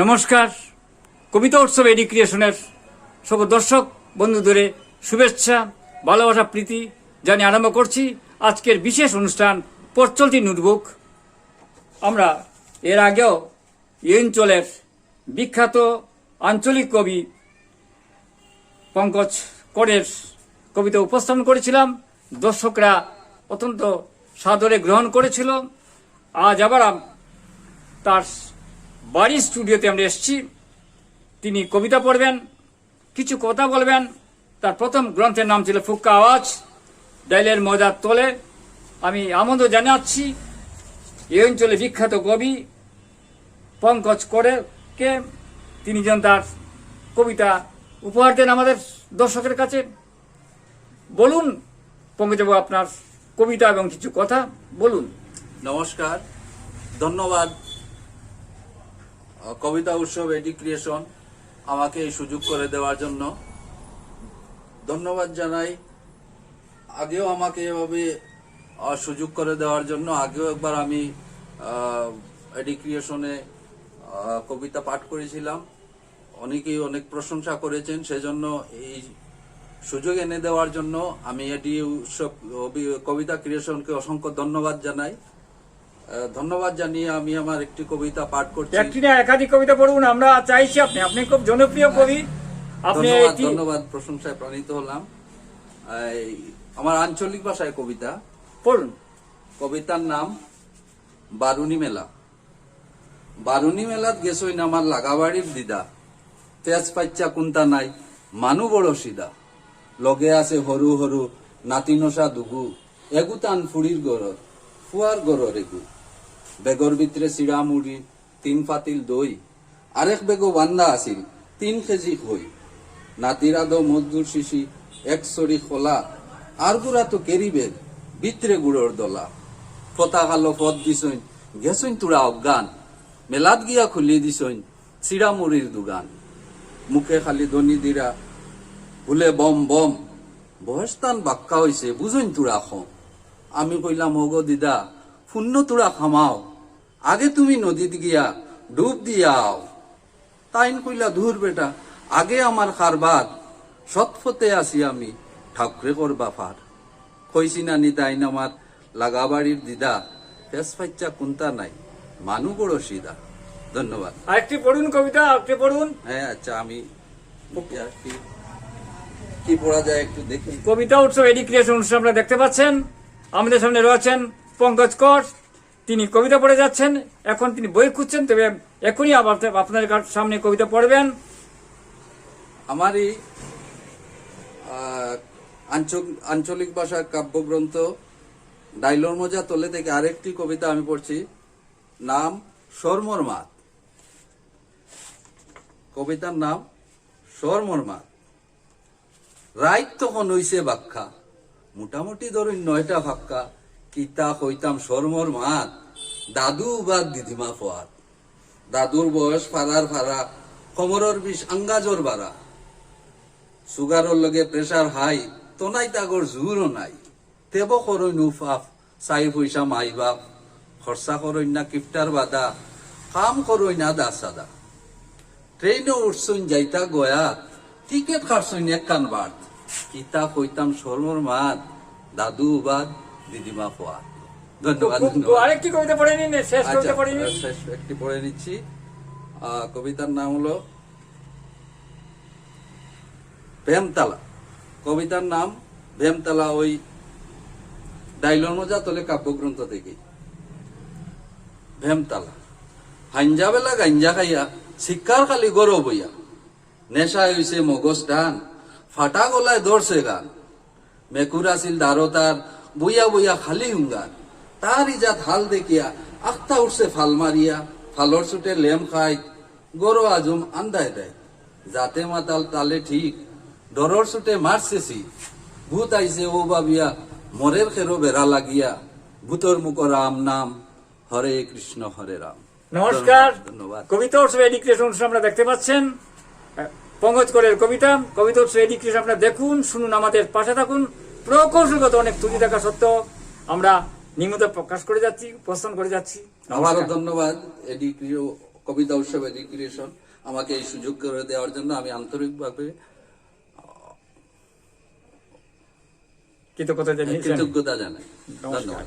নমস্কার। কবিতা উৎসব এডি ক্রিয়েশনের সকল দর্শক বন্ধুদের শুভেচ্ছা, ভালোবাসা, প্রীতি জানিয়ে আরম্ভ করছি আজকের বিশেষ অনুষ্ঠান পরচলতি নোটবুক। আমরা এর আগেও এই অঞ্চলের বিখ্যাত আঞ্চলিক কবি পঙ্কজ করের কবিতা উপস্থাপন করেছিলাম। দর্শকরা অত্যন্ত সাদরে গ্রহণ করেছিল। আজ আবার তার বাড়ির স্টুডিওতে আমরা এসেছি। তিনি কবিতা পড়বেন, কিছু কথা বলবেন। তার প্রথম গ্রন্থের নাম ছিল ফুক্কা আওয়াজ। ডাইলের মজার তোলে। আমি আমন্দ জানাচ্ছি। এই অঞ্চলে বিখ্যাত কবি পঙ্কজ করে কে, তিনি যেন তার কবিতা উপহার দেন আমাদের দর্শকের কাছে। বলুন পঙ্কজবাবু, আপনার কবিতা এবং কিছু কথা। বলুন। নমস্কার। ধন্যবাদ কবিতা উৎসব, এডি ক্রিয়েশন আমাকে এই সুযোগ করে দেওয়ার জন্য ধন্যবাদ জানাই। আগেও আমাকে এভাবে সুযোগ করে দেওয়ার জন্য আগেও একবার আমি এডি ক্রিয়েশনে কবিতা পাঠ করেছিলাম। অনেকেই অনেক প্রশংসা করেছেন, সেজন্য এই সুযোগ এনে দেওয়ার জন্য আমি এডি উৎসব কবিতা ক্রিয়েশনকে অসংখ্য ধন্যবাদ জানাই। ধন্যবাদ জানিয়ে আমি আমার একটি কবিতা পাঠ করছি। একটি না একাধিক কবিতা পড়ুন আমরা চাইছি আপনি আপনি খুব জনপ্রিয় কবি। আপনি ধন্যবাদ প্রশংসায় প্রাণিত হলাম। আমার আঞ্চলিক ভাষায় কবিতা। পড়ুন। কবিতার নাম বারুনি মেলা। বারুনি মেলাত গেছই না আমার লাগাবাড়ির দিদা। তেজ পাচ্চা কুন্তা নাই মানু বড় সিদা। লগে আছে সৰু সৰু নাতি নচা দুগু। এগুতান ফুৰিৰ গড়ত ফুৱাৰ গড়ৰ এগু বেগৰ ভিতৰে চিৰা মুড়ি, তিন ফাতিল দৈ আরেক বেগো বান্দা আছিল, তিন কেজি হৈ। নাতির আদো মজদুর শিশি, এক সরি খোলা আর গুড়া তো কেরি বেগ ভিতরে গুড়োর দলা। ফতা খালো পথ দিছইন, গেছইন তুরা অজ্ঞান, মেলাত গিয়া খুলি দিছইন চিরা মুড়ির দুগান মুখে খালি দনি দিরা ভুলে বম বম বয়স্তান বাক্কা হইছে বুঝইন তুরা খম আমি কইলাম, হগো দিদা শূন্য তুরা খামাও। আগে তুমি নদীত গিয়া ডুব দিয়াও। তাইন কইলা ধুর বেটা আগে আমার খারবাদ সৎফতে আছি আমি ঠাকুরে করবা ফার। কইছি নানি তাইন আমার লাগাবাড়ির দিদা ফেস ফাইচ্চা কুন্তা নাই মানু বড় সিদা। ধন্যবাদ। আরেকটি পড়ুন কবিতা আরেকটি পড়ুন। হ্যাঁ আচ্ছা আমি আর কি- কি পড়া যায় একটু দেখি। কবিতা উৎসব এডি ক্রিয়েশন অনুষ্ঠান আপনারা দেখতে পাচ্ছেন। আমাদের সামনে রয়েছেন পঙ্কজ কর তিনি কবিতা পড়ে যাচ্ছেন এখন তিনি বই খুঁজছেন তবে এখনই আবার আপনাদের কাছ- সামনে কবিতা পড়বেন। আহ, আঞ্চল- আঞ্চলিক ভাষার কাব্যগ্রন্থ ডাইলর মজা তোলে থেকে আরেকটি কবিতা আমি পড়ছি নাম সরমর মাত কবিতার নাম সরমর মাত রাইত তখন হইছে বাক্যা মোটামুটি ধরুন নয়টা ফাক্কা কিতা হইতাম সরমর মাত। দাদু বা দিদিমা ফোয়াত দাদুর বয়স ফারার ফারা কোমরের বিষ আঙ্গাজর বাড়া সুগারর লগে প্রেসার হাই তনাই তাগর জোরও নাই। তেব করই নুফাফ চাই পয়সা মাই বাপ। খরচা করই না কিফটার বাদা, কাম করই না দা সাদা ট্রেনে উঠছইন যাইতা গয়াত, টিকেট খাটছইন এক কান বাদ কিতা কইতাম সরমর মাত, দাদু বাদ দিদিমা ফোয়া। ধন্যবাদ ধন্যবাদ। আরেকটি কবিতা পড়ে নিন শেষ আচ্ছা কবিতা পড়ে নিন। শেষ একটি পড়ে নিচ্ছি। কবিতার নাম হলো ভেমতালা। কবিতার নাম ভেমতালা ওই ডাইলন মজা তোলে কাব্যগ্রন্থ থেকে। ভেমতালা। হাঞ্জা বেলা গাঞ্জা খাইয়া শিক্ষার খালি গরব বইয়া নেশা হইছে মগজ টান ফাটা গলায় ধরছে গান। মেকুর আছিল দারতার বইয়া বইয়া খালি হুঙ্গার তার ইজাত হাল দেখিয়া আখতা উঠছে ফাল মারিয়া ফালর ছুটে লেম খাই গরো আজম আন্দায় দেয়। যাতে মাতাল তালে ঠিক ডরর ছুটে মারছেছি ভূত আইছে ও বাবিয়া মরের খেরো বেড়া লাগিয়া। ভূতর মুখ রাম নাম হরে কৃষ্ণ হরে রাম নমস্কার কবিতা উৎসব এডি ক্রিয়েশন অনুষ্ঠান আপনারা দেখতে পাচ্ছেন। পঙ্কজ করের কবিতা। কবিতা উৎসব এডি ক্রিয়েশন আপনারা দেখুন শুনুন আমাদের পাশে থাকুন। প্রকৌশলগত অনেক ত্রুটি থাকা সত্ত্বেও আমরা নিয়মিত প্রকাশ করে যাচ্ছি উপস্থান করে যাচ্ছি। আবারও ধন্যবাদ এডি কবিতা উৎসব এডুকেশন আমাকে এই সুযোগ করে দেওয়ার জন্য আমি আন্তরিকভাবে কৃতজ্ঞতা জানিয়েছেন কৃতজ্ঞতা জানাই। ধন্যবাদ।